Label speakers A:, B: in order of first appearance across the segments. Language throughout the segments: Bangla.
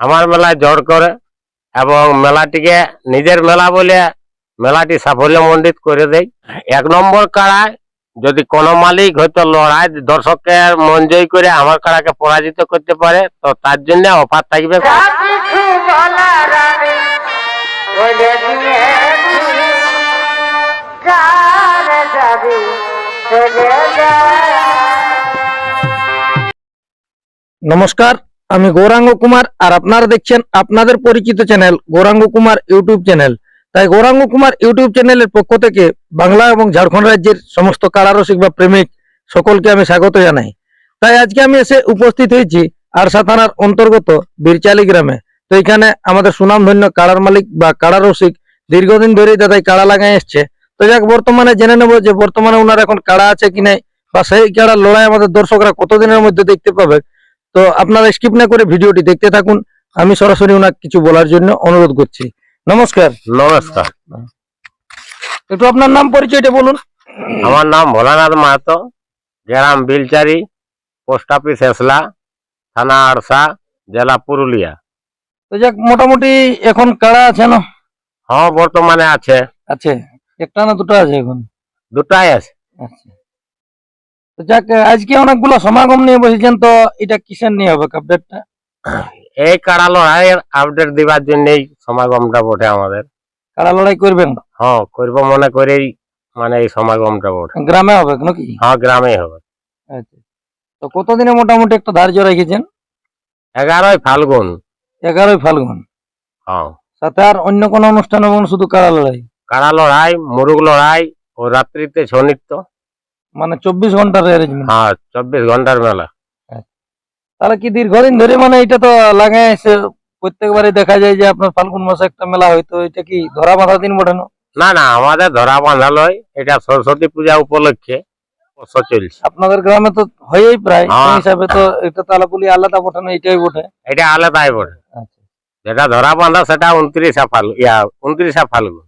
A: আমার মেলায় জড় করে এবং মেলাটিকে নিজের মেলা বলে মেলাটি সাফল্যমণ্ডিত করে দেয়। এক নম্বর কাড়ায় যদি কোনো মালিক হয়তো লড়াই দর্শকের মন জয় করে আমার কাড়াকে পরাজিত করতে পারে তো তার জন্য অফার থাকবে।
B: নমস্কার। আমি গৌরাঙ্গ কুমার আর আপনারা দেখছেন আপনাদের পরিচিত channel Gouranga Kumar YouTube channel. তাই গৌরাঙ্গ কুমার ইউটিউব চ্যানেলের পক্ষ থেকে বাংলা এবং ঝাড়খণ্ড রাজ্যের সমস্ত কারারসিক বা প্রেমিক সকলকে আমি স্বাগত জানাই। তাই আজকে আমি এসে উপস্থিত হয়েছি আরসা থানার অন্তর্গত বীরচালি গ্রামে। তো এখানে আমাদের সুনামধন্য কাড়ার মালিক বা কাড়া রসিক দীর্ঘদিন ধরেই দাদাই কাড়া লাগাই এসছে। তো যাক, বর্তমানে জেনে নেব যে বর্তমানে ওনার এখন কাড়া আছে কি নাই বা সেই কাড়ার লড়াই আমাদের দর্শকরা কতদিনের মধ্যে দেখতে পাবে। তো আপনারা স্কিপ না করে ভিডিওটি দেখতে থাকুন। আমি সরাসরি ওনাকে কিছু বলার জন্য অনুরোধ করছি। নমস্কার।
A: নমস্কার।
B: একটু আপনার নাম পরিচয়টা বলুন।
A: আমার নাম ভোলানাথ মাহাতো গ্রাম বিলচারি পোস্ট অফিস হেসলা থানা আরসা জেলা পুরুলিয়া।
B: তো যাক মোটামুটি এখন কাড়া আছে না?
A: হ্যাঁ বর্তমানে আছে।
B: আছে। একটা না দুটো আছে এখন?
A: দুটাই আছে।
B: আচ্ছা। তো যাক আজকে অনেকগুলো সমাগম নিয়ে বসেছেন তো এটা কিসের নিয়ে হবে আপডেটটা
A: এই কাড়া লড়াইয়ের আপডেট দিবার জন্যই সমাগমটা বটে আমাদের।
B: কাড়া লড়াই করবেন?
A: হ্যাঁ করব মনে করেই মানে এই সমাগমটা বটে।
B: গ্রামে হবে নাকি?
A: হ্যাঁ গ্রামেই হবে।
B: আচ্ছা। তো কতদিনে মোটামুটি একটা ধার্য রেখেছেন?
A: এগারোই ফাল্গুন।
B: এগারোই ফাল্গুন।
A: হ্যাঁ।
B: সাথে আর অন্য কোনো অনুষ্ঠান শুধু কাড়া লড়াই?
A: কাড়া লড়াই মুরুগ লড়াই ও রাত্রিতে ছৌ নৃত্য
B: মানে চব্বিশ ঘণ্টার অ্যারেঞ্জমেন্ট
A: হ্যাঁ চব্বিশ ঘণ্টার মেলা।
B: তাহলে কি দীর্ঘদিন ধরে মানে এটা তো লাগাই এসে প্রত্যেকবারই দেখা যায় যে আপনার ফাল্গুন মাসে একটা মেলা হয়তো এটা কি ধরা বাঁধা দিন বটে না?
A: না আমাদের ধরা বাঁধা লয় এটা সরস্বতী পূজা উপলক্ষে বছর চলছে।
B: আপনাদের গ্রামে তো হয়েই প্রায় সেই
A: হ্যাঁ।
B: হিসাবে তো এটা তাহলে তালাপুলি আলাদা বটে না এটাই বটে।
A: এটা আলাদাই বটে।
B: আচ্ছা।
A: যেটা ধরা বাঁধা সেটা উনত্রিশা ফাল ইয়া উনত্রিশা ফাল্গুন।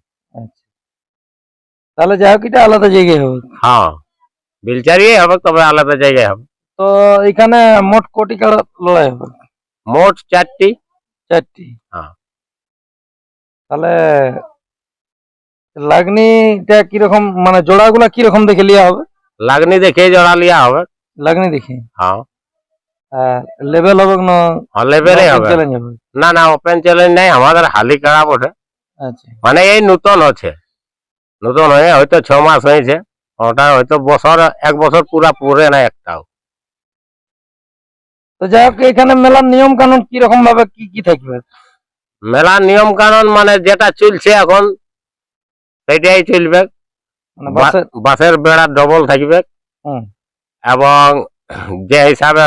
B: তাহলে যাই হোক এটা আলাদা জায়গায় হবে
A: হ্যাঁ। বিলচারি হবে তবে আলাদা জায়গায় হবে।
B: তো এখানে মোট কোটি কাড়া লড়াই হবে?
A: মোট চারটি।
B: চারটি।
A: হ্যাঁ।
B: তাহলে লাগনিটা কীরকম মানে জোড়াগুলা কীরকম দেখে লিয়া হবে?
A: লাগনি দেখে জোড়া লিয়া হবে।
B: লাগনি দেখে?
A: হ্যাঁ।
B: লেভেল হবে না
A: লেভেলে হবে। না না ওপেন চ্যালেঞ্জ নাই আমাদের হালি কাড়া বটে।
B: আচ্ছা।
A: মানে এই নতুন হচ্ছে। নতুন হয়ে হয়তো ছ মাস হয়েছে। ওটা হয়তো বছর এক বছর পুরা পুরে না একটাও।
B: তো যাই হোক এখানে মেলার নিয়ম কানুন কীরকম ভাবে কি কি থাকবে?
A: মেলার নিয়ম কানুন মানে যেটা চলছে এখন সেটাই চলবে।
B: মানে বাসের
A: বেড়া ডবল থাকবে। এবং যে হিসাবে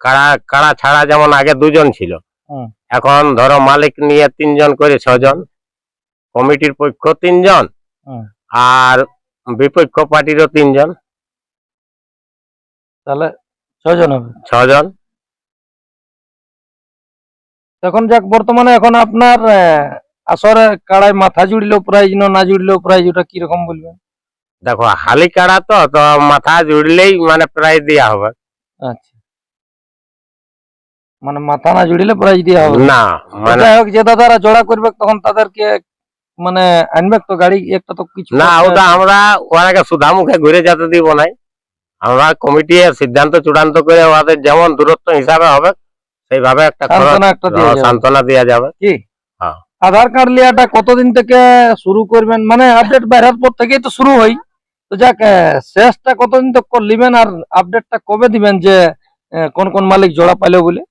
A: কাড়া কাড়া ছাড়া যেমন আগে দুজন ছিল। এখন ধরো মালিক নিয়ে তিনজন করে ছজন কমিটির পক্ষ তিনজন। আর বিপক্ষ পার্টিরও তিনজন।
B: তাহলে ছজন হবে?
A: ছজন।
B: এখন যাক বর্তমানে এখন আপনার আসরে কাড়ায় মাথা জুড়লেও প্রাইজ না জুড়লেও প্রাইজ ওটা কীরকম বলবেন?
A: দেখো হালি কাড়া তো তো মাথা জুড়লেই মানে প্রায় দেওয়া হবে।
B: আচ্ছা। মানে মাথা না জুড়লে প্রাইজ দেওয়া হবে?
A: না মানে
B: যাই হোক যে দাদারা জোড়া করবে তখন তাদেরকে মানে আনবে তো গাড়ি একটা তো কিছু
A: না ওটা আমরা ওরাকে সুধা মুখে ঘুরে যেতে দিব নাই। আমরা কমিটি সিদ্ধান্ত চূড়ান্ত করে ওদের যেমন দূরত্ব হিসাবে হবে সেইভাবে একটা
B: সান্ত্বনা
A: দেওয়া যাবে।
B: কি?
A: হ্যাঁ।
B: আধার কার্ড লিয়াটা কতদিন থেকে শুরু করবেন? মানে আপডেট বেরার পর থেকেই তো শুরু হয়। তো যাক শেষটা কতদিন তো লিবেন আর আপডেটটা কবে দিবেন যে কোন কোন মালিক জোড়া পাইলো বলে?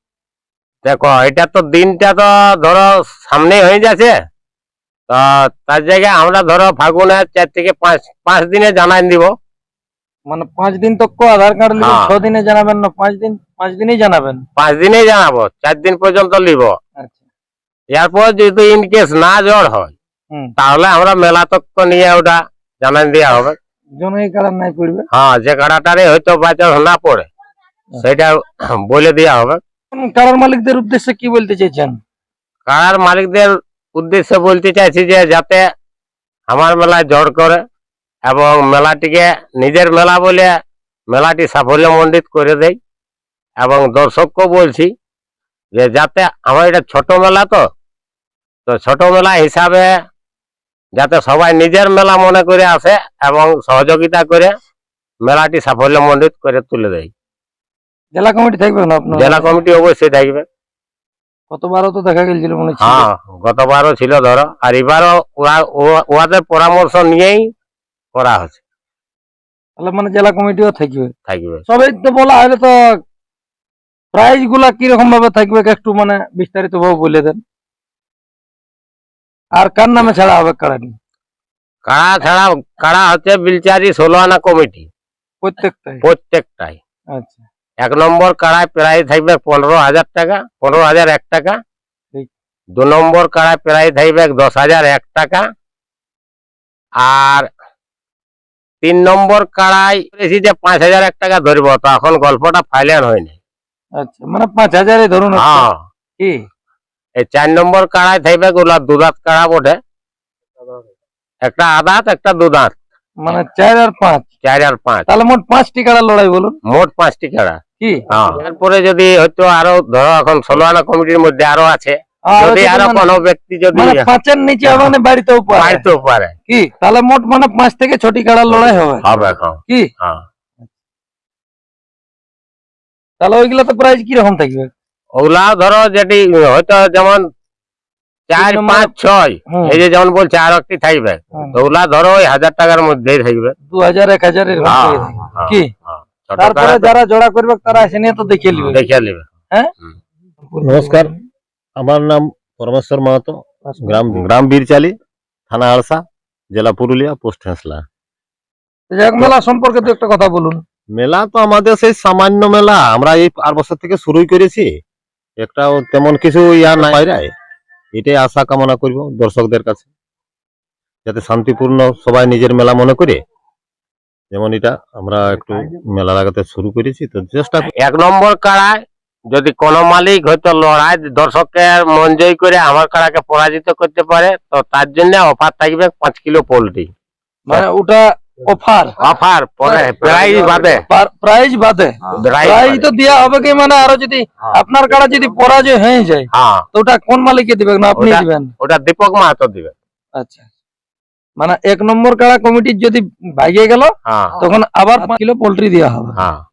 A: দেখো এটা তো দিনটা তো ধরো সামনে হয়ে যাচ্ছে। তো তার জায়গায় আমরা ধরো ফাগুনের চার থেকে পাঁচ পাঁচ দিনে জানাই দিব।
B: মানে পাঁচ দিন তো আধার কার্ড লিবেন
A: হ্যাঁ।
B: ছ দিনে জানাবেন না পাঁচ দিন পাঁচ দিনেই জানাবেন?
A: পাঁচ দিনেই জানাব চার দিন পর্যন্ত নিব
B: আচ্ছা।
A: এরপর যদি ইন কেস না জ্বর হয় তাহলে আমরা মেলা তক্ক নিয়ে ওটা জানাই দেওয়া হবে।
B: জনই কার্ড নাই পড়বে?
A: হ্যাঁ যে কাড়াটারে হয়তো বাজার না পড়ে সেটা বলে দেওয়া হবে।
B: কারার মালিকদের উদ্দেশ্যে কি বলতে চাইছেন?
A: কাড়ার মালিকদের উদ্দেশ্যে বলতে চাইছি যে যাতে আমার মেলায় জড় করে এবং মেলাটিকে নিজের মেলা বলে মেলাটি সাফল্যমণ্ডিত করে দেয় এবং দর্শককেও বলছি যে যাতে আমার এটা ছোট মেলা তো তো ছোট মেলা হিসাবে যাতে সবাই নিজের মেলা মনে করে আসে এবং সহযোগিতা করে মেলাটি সাফল্যমণ্ডিত করে তুলে দেয়
B: জেলা কমিটি থাকবে
A: জেলা কমিটি অবশ্যই থাকবে।
B: কতবারও তো দেখা গেছিল মনে হচ্ছে।
A: হ্যাঁ গতবারও ছিল ধরো আর এবারও ওদের পরামর্শ নিয়েই করা হচ্ছে।
B: তাহলে মানে জেলা কমিটিও থাকবে।
A: থাকবে।
B: সবাই তো বলা হলে তো প্রাইজগুলা কীরকম ভাবে থাকবে একটু মানে বিস্তারিত ভাবে বলে দেন। আর কার নামে ছাড়া হবে কারানি
A: কাড়া ছাড়া কাড়া হচ্ছে বিলচারি ষোলো আনা কমিটি।
B: প্রত্যেকটাই?
A: প্রত্যেকটাই।
B: আচ্ছা।
A: এক নম্বর কাড়ায় প্রায় থাকবে পনেরো হাজার টাকা পনেরো হাজার এক টাকা। দু নম্বর কাড়ায় প্রায় থাকবে দশ হাজার এক টাকা। আর তিন নম্বর কাড়াই যে পাঁচ হাজার এক টাকা ধরবো তো এখন গল্পটা ফাইনাল হয়নি।
B: আচ্ছা মানে পাঁচ হাজারে ধরুন।
A: হ্যাঁ।
B: কি?
A: এই চার নম্বর কাড়ায় থাকবে ওগুলা দুদাঁত কাড়া বটে। একটা আদাত একটা দুদাঁত
B: মানে চার আর পাঁচ।
A: চার আর পাঁচ।
B: তাহলে মোট পাঁচটি কাড়া লড়াই বলুন।
A: মোট পাঁচটি কাড়া।
B: কি?
A: হ্যাঁ। এরপরে যদি হয়তো আরও ধরো এখন ষোলো আনা কমিটির মধ্যে আরও আছে। যদি আরও
B: মানে-
A: কোনো ব্যক্তি যদি
B: মানে পাঁচের নিচে হবে না বাড়িতেও পারে। কি? তাহলে মোট মানে পাঁচ থেকে ছটি কাড়া লড়াই হবে।
A: হবে এখন।
B: কি?
A: হ্যাঁ।
B: তাহলে ওইগুলা তো প্রাইজ কীরকম থাকবে?
A: ওগুলা ধরো যেটি হয়তো যেমন চার পাঁচ ছয়। এই যে যেমন বলছে আরও একটি থাকবে। তো ওগুলা ধরো ওই হাজার টাকার মধ্যেই থাকবে।
B: দু হাজার এক হাজার
A: হ্যাঁ। হ্যাঁ,
B: কি?
A: হ্যাঁ।
B: তারপরে যারা জোড়া করবে তারা এসে নিয়ে তো দেখে নিবে।
A: দেখে নেবে।
C: নমস্কার। আমার নাম পরমেশ্বর মাহাতো গ্রাম গ্রাম বীরচালি থানা আড়সা জেলা পুরুলিয়া পোস্ট হেঁসলা।
B: মেলা সম্পর্কে তো একটা কথা বলুন।
C: মেলা তো আমাদের সেই সামান্য মেলা। আমরা এই আর বছর থেকে শুরুই করেছি। একটা তেমন কিছু ইয়া নাই। বাইরে এটাই আশা কামনা করব দর্শকদের কাছে যাতে শান্তিপূর্ণ সবাই নিজের মেলা মনে করে। যেমন এটা আমরা একটু মেলা লাগাতে শুরু করেছি তো চেষ্টা
A: এক নম্বর কাড়ায় যদি কোনো মালিক হয়তো লড়াই দর্শকের মন জয় করে আমার কাড়াকে পরাজিত করতে পারে তো তার জন্য অফার থাকবে পাঁচ কিলো পোলট্রি।
B: মানে ওটা অফার।
A: অফার পরে প্রাইজ বাদে।
B: প্রাইজ বাদে।
A: প্রাইজ
B: প্রাইজ
A: বাদে।
B: তো দেওয়া হবে কি মানে আরও যদি আপনার কাড়া যদি পরাজয় হয়ে যায়
A: হ্যাঁ।
B: তো ওটা কোন মালিককে দিবেন? না আপনি
A: ওটা-
B: দিবেন?
A: ওটা দীপক মাহাতো দিবে।
B: আচ্ছা। মানে এক নম্বর কাড়া কমিটির যদি ভাগিয়ে গেল
A: হ্যাঁ।
B: তখন আবার পাঁচ কিলো পোল্ট্রি দেওয়া হবে।
A: হ্যাঁ।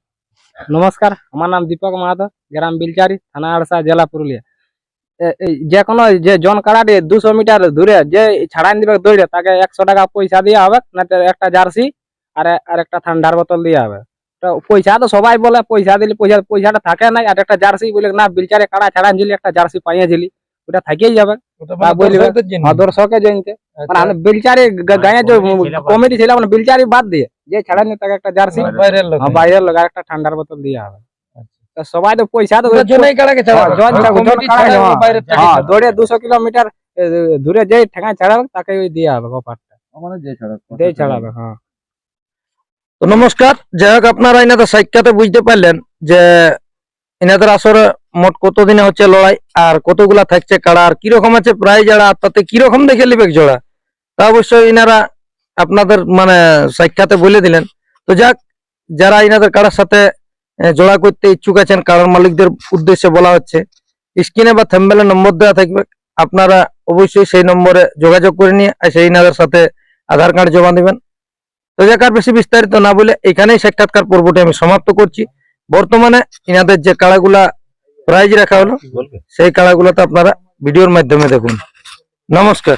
D: নমস্কার আমার নাম দীপক মাহাতো গ্রাম বিলচারি থানা আড়সা জেলা পুরুলিয়া। এ- এই যে কোনো যে জন কাড়াটি দুশো মিটার দূরে যে ছাড়ান দিবে দৌড়ে তাকে একশো টাকা পয়সা দেওয়া হবে না তো একটা জার্সি আর আর একটা ঠান্ডার বোতল দেওয়া হবে তো পয়সা তো সবাই বলে পয়সা দিলে পয়সা পয়সাটা থাকে নাই আর একটা জার্সি বলে না বিলচারে কাড়া ছাড়ানছিলি একটা জার্সি পাইয়েছিলি ওটা থাকেই যাবে
B: ওটা
D: তা বলবে।
B: দর্শকদের জন্য।
D: আর দর্শকে জানতে মানে
B: আচ্ছা,
D: আমি বিলচারি গায়ে যে
A: কমিটি ছিল বাদ।
D: কমিটি ছিল মানে বিলচারি বাদ দিয়ে যে ছাড়ানি তাকে একটা জার্সি
B: মানে বাইরের লোক
D: হ্যাঁ, বাইরের লোক আর একটা ঠান্ডার বোতল দেওয়া হবে তা সবাই তো পয়সা তো
B: জন্যই কাড়াকে ছাড়া
D: হ্যাঁ, জন- জন- কাড়া হ্যাঁ,
B: বাইরের থেকে
D: হ্যাঁ,
B: ছাড়া।
D: দৌড়ে দুশো কিলোমিটার দূরে যে ঠেঙায় ছাড়াবে তাকে ওই দেওয়া হবে অফারটা দিয়ে ছাড়াবে হ্যাঁ।
B: তো নমস্কার যাই হোক আপনারা এনাদের সাক্ষাতে বুঝতে পারলেন যে এনাদের আসরে মোট কতদিনে হচ্ছে লড়াই আর কতগুলা থাকছে কাড়া আর কীরকম আছে প্রায় যারা তাতে কীরকম দেখে লিবে জোড়া? তা অবশ্যই এনারা আপনাদের মানে সাক্ষাতে বলে দিলেন। তো যাক যারা এনাদের কাড়ার সাথে জোড়া করতে ইচ্ছুক আছেন কারণ মালিকদের উদ্দেশ্যে বলা হচ্ছে। স্ক্রিনে বা থেম্বেলে নম্বর দেওয়া থাকবে। আপনারা অবশ্যই সেই নম্বরে যোগাযোগ করে নিয়ে আর সেই এনাদের সাথে আধার কার্ড জমা দিবেন। তো যাক বেশি বিস্তারিত না বলে এখানেই সাক্ষাৎকার পর্বটি আমি সমাপ্ত করছি। বর্তমানে ইনাদের যে কাড়াগুলা প্রাইজ রাখা হলো, সেই কাড়াগুলোতে আপনারা ভিডিওর মাধ্যমে দেখুন। নমস্কার।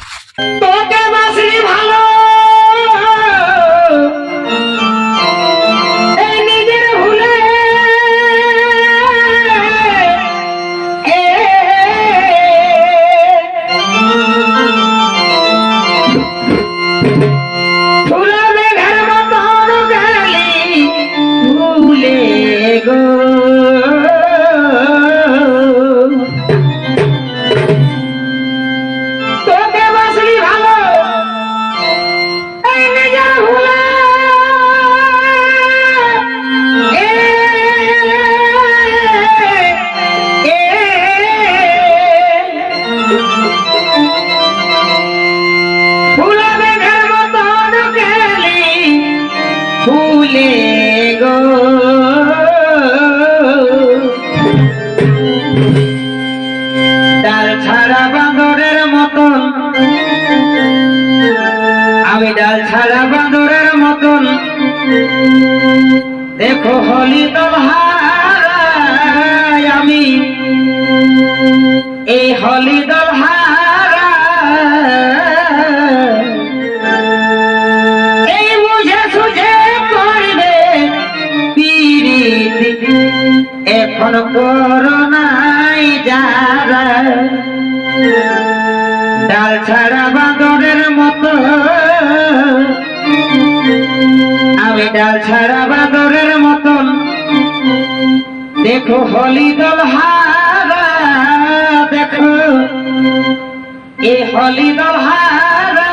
E: দেখো হলি দলহারায় আমি। এই হলি দলহারা এই বুঝে সুঝে করবে পিরিতি এখন করোনাই যারা, ডাল ছাড়া বাঁদরের মতো ডাল ছাড়া বাঁদরের মতন। দেখো হলি দল হারা দেখো। এ হলি দল হারা